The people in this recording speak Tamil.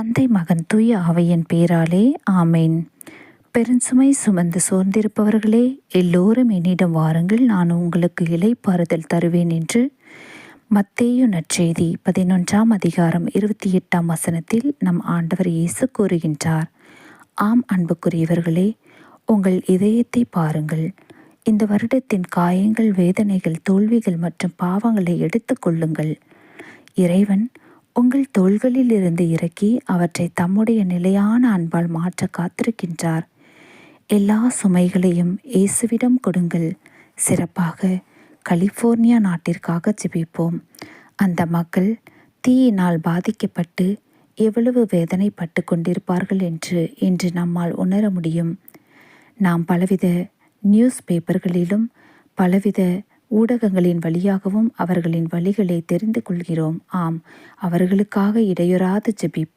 தந்தை மகன் தூய ஆவையின் பேராலே ஆமேன். பெருஞ்சுமை சுமந்து சோர்ந்திருப்பவர்களே எல்லோரும் என்னிடம் வாருங்கள் நான் உங்களுக்கு இலைப்பாறுதல் தருவேன் என்று. மத்தேயு நற்செய்தி பதினொன்றாம் அதிகாரம் இருபத்தி எட்டாம் வசனத்தில் நம் ஆண்டவர் இயேசு கூறுகின்றார். ஆம் அன்புக்குரியவர்களே உங்கள் இதயத்தை பாருங்கள். இந்த வருடத்தின் காயங்கள் வேதனைகள் தோல்விகள் மற்றும் பாவங்களை எடுத்துக்கொள்ளுங்கள் இறைவன் உங்கள் தோள்களில் இருந்து இறக்கி அவற்றை தம்முடைய நிலையான அன்பால் மாற்ற காத்திருக்கின்றார். எல்லா சுமைகளையும் இயேசுவிடம் கொடுங்கள். சிறப்பாக கலிஃபோர்னியா நாட்டிற்காக ஜெபிப்போம். அந்த மக்கள் தீயினால் பாதிக்கப்பட்டு எவ்வளவு வேதனைப்பட்டு கொண்டிருப்பார்கள் என்று இன்று நம்மால் உணர முடியும். நாம் பலவித நியூஸ் பேப்பர்களிலும் பலவித ஊடகங்களின் வழியாகவும் அவர்களின் வழிகளை தெரிந்து கொள்கிறோம். ஆம் அவர்களுக்காக இடையுறாது ஜெபிப்